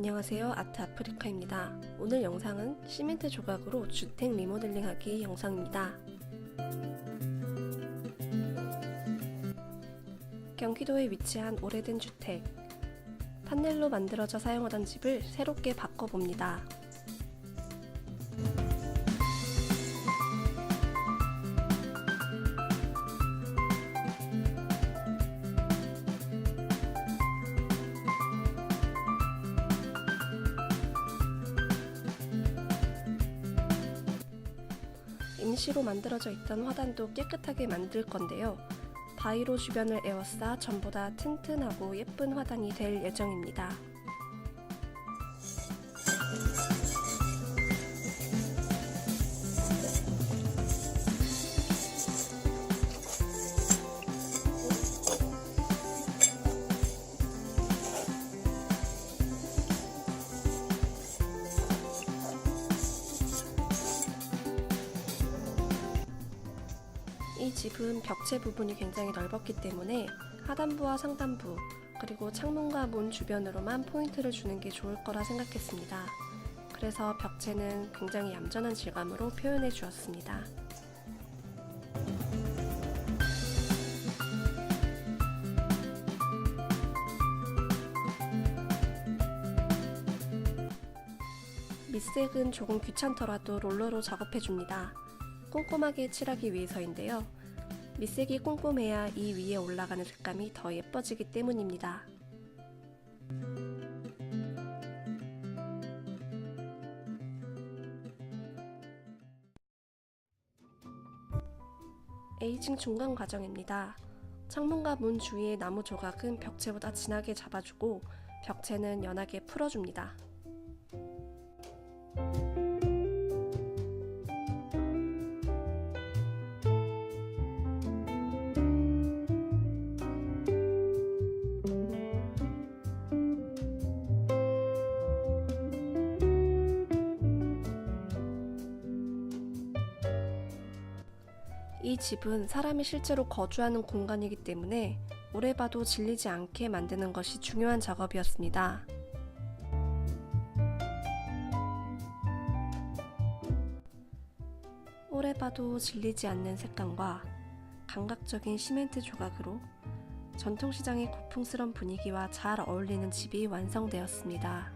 안녕하세요. 아트 아프리카입니다. 오늘 영상은 시멘트 조각으로 주택 리모델링하기 영상입니다. 경기도에 위치한 오래된 주택. 판넬로 만들어져 사용하던 집을 새롭게 바꿔봅니다. 임시로 만들어져 있던 화단도 깨끗하게 만들 건데요. 바위로 주변을 에워싸 전보다 튼튼하고 예쁜 화단이 될 예정입니다. 이 집은 벽체 부분이 굉장히 넓었기 때문에 하단부와 상단부 그리고 창문과 문 주변으로만 포인트를 주는 게 좋을 거라 생각했습니다. 그래서 벽체는 굉장히 얌전한 질감으로 표현해 주었습니다. 밑색은 조금 귀찮더라도 롤러로 작업해 줍니다. 꼼꼼하게 칠하기 위해서인데요. 밑색이 꼼꼼해야 이 위에 올라가는 색감이 더 예뻐지기 때문입니다. 에이징 중간 과정입니다. 창문과 문 주위의 나무 조각은 벽체보다 진하게 잡아주고 벽체는 연하게 풀어줍니다. 이 집은 사람이 실제로 거주하는 공간이기 때문에 오래 봐도 질리지 않게 만드는 것이 중요한 작업이었습니다. 오래 봐도 질리지 않는 색감과 감각적인 시멘트 조각으로 전통시장의 고풍스런 분위기와 잘 어울리는 집이 완성되었습니다.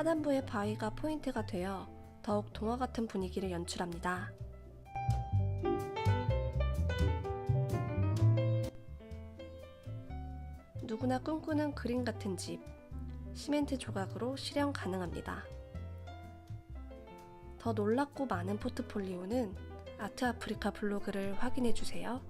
하단부의 바위가 포인트가 되어 더욱 동화 같은 분위기를 연출합니다. 누구나 꿈꾸는 그림 같은 집, 시멘트 조각으로 실현 가능합니다. 더 놀랍고 많은 포트폴리오는 아트 아프리카 블로그를 확인해 주세요.